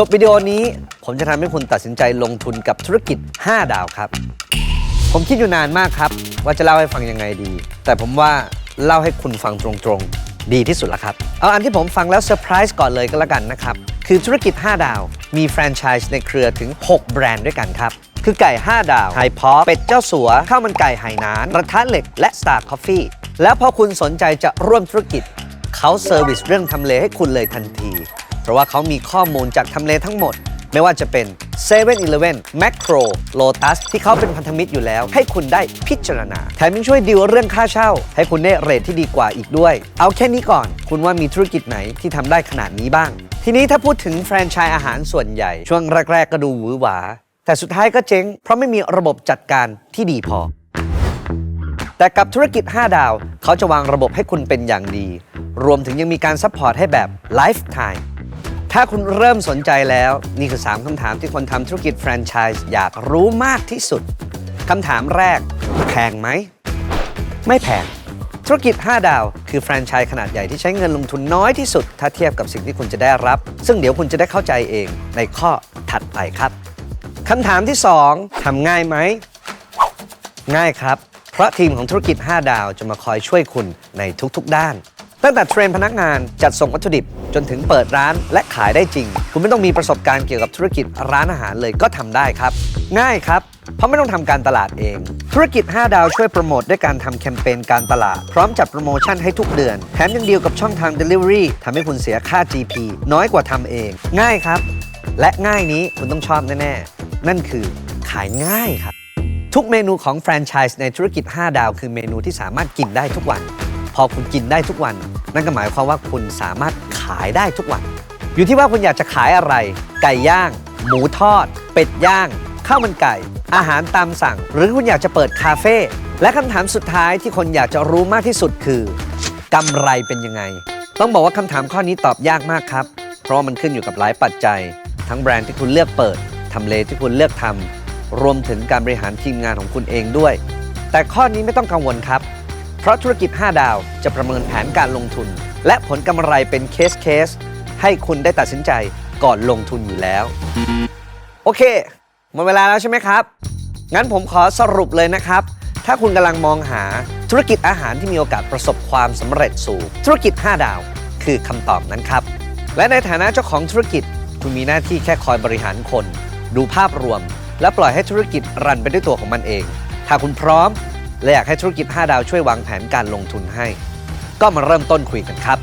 จบวิดีโอนี้ ผมจะทำให้คุณตัดสินใจลงทุนกับธุรกิจ 5 ดาวครับ ผมคิดอยู่นานมากครับ ว่าจะเล่าให้ฟังยังไงดี แต่ผมว่าเล่าให้คุณฟังตรงๆ ดีที่สุดละครับ เอาอันที่ผมฟังแล้วเซอร์ไพรส์ก่อนเลยก็แล้วกันนะครับ คือธุรกิจ 5 ดาว มีแฟรนไชส์ในเครือถึง 6 แบรนด์ด้วยกันครับ คือไก่ 5 ดาวไฮพอเป็ดเจ้าสัวข้าวมันไก่ไหหนานกระทะเหล็ก และ Star Coffee แล้วพอคุณสนใจจะร่วมธุรกิจเขาเซอร์วิสเรื่องทำเลให้คุณเลยทันที เพราะว่าเขามีข้อมูลจากทำเลทั้งหมด ไม่ว่าจะเป็น7 e เ e ่ e อ Macro Lotus ที่เขาเป็นพันธมิตรอยู่แล้ว ให้คุณได้พิจารณา แถมยังช่วยดีลเรื่องค่าเช่า ให้คุณได้เรทที่ดีกว่าอีกด้วย เอาแค่นี้ก่อน คุณว่ามีธุรกิจไหนที่ทำได้ขนาดนี้บ้าง ทีนี้ถ้าพูดถึงแฟรนไชส์อาหารส่วนใหญ่ ช่วงแรก ๆ ก็ดูหวือหวา แต่สุดท้ายก็เจ๊ง เพราะไม่มีระบบจัดการที่ดีพอ แต่กับธุรกิจ 5 ดาว เขาจะวางระบบให้คุณเป็นอย่างดี รวมถึงยังมีการซัพพอร์ตให้แบบไลฟ์ไทม์ ถ้าคุณเริ่มสนใจแล้ว นี่คือ 3 คำถามที่คนทำธุรกิจแฟรนไชส์อยากรู้มากที่สุด คำถามแรก แพงไหม ไม่แพง ธุรกิจ 5 ดาว คือแฟรนไชส์ขนาดใหญ่ที่ใช้เงินลงทุนน้อยที่สุด ถ้าเทียบกับสิ่งที่คุณจะได้รับ ซึ่งเดี๋ยวคุณจะได้เข้าใจเองในข้อถัดไปครับคำถามที่ 2ทำง่ายไหม ง่ายครับ เพราะทีมของธุรกิจ 5 ดาวจะมาคอยช่วยคุณในทุกๆด้าน ตั้งแต่เทรนพนักงานจัดส่งวัตถุดิบจนถึงเปิดร้านและขายได้จริง คุณไม่ต้องมีประสบการณ์เกี่ยวกับธุรกิจร้านอาหารเลยก็ทำได้ครับ ง่ายครับ เพราะไม่ต้องทำการตลาดเอง ธุรกิจ 5 ดาวช่วยโปรโมทด้วยการทำแคมเปญการตลาด พร้อมจัดโปรโมชั่นให้ทุกเดือน แถมยังเดีลกับช่องทาง Delivery ทำให้คุณเสียค่า GP น้อยกว่าทำเอง ง่ายครับ และง่ายนี้คุณต้องชอบแน่ๆ นั่นคือขายง่ายครับ ทุกเมนูของแฟรนไชส์ในธุรกิจ 5 ดาว คือเมนูที่สามารถกินได้ทุกวัน พอคุณกินได้ทุกวัน นั่นก็หมายความว่าคุณสามารถขายได้ทุกวัน อยู่ที่ว่าคุณอยากจะขายอะไร ไก่ย่าง หมูทอด เป็ดย่างข้าวมันไก่ อาหารตามสั่ง หรือคุณอยากจะเปิดคาเฟ่และคำถามสุดท้ายที่คนอยากจะรู้มากที่สุดคือกำไรเป็นยังไง ต้องบอกว่าคำถามข้อนี้ตอบยากมากครับ เพราะมันขึ้นอยู่กับหลายปัจจัย ทั้งแบรนด์ที่คุณเลือกเปิดทำเลที่คุณเลือกทำรวมถึงการบริหารทีมงานของคุณเองด้วย แต่ข้อนี้ไม่ต้องกังวลครับ ราะธุรกิจ 5 ดาวจะประเมินแผนการลงทุน และผลกำไรเป็นเคสเคสให้คุณได้ตัดสินใจก่อนลงทุนอยู่แล้ว โอเคหมดเวลาแล้วใช่ไหมครับ งั้นผมขอสรุปเลยนะครับ ถ้าคุณกำลังมองหาธุรกิจอาหารที่มีโอกาสประสบความสำเร็จสูง ธุรกิจ 5 ดาว คือคำตอบนั้นครับ และในฐานะเจ้าของธุรกิจ คุณมีหน้าที่แค่คอยบริหารคน ดูภาพรวม และปล่อยให้ธุรกิจรันไปด้วยตัวของมันเอง ถ้าคุณพร้อม และอยากให้ธุรกิจ 5 ดาวช่วยวางแผนการลงทุนให้ ก็มาเริ่มต้นคุยกันครับ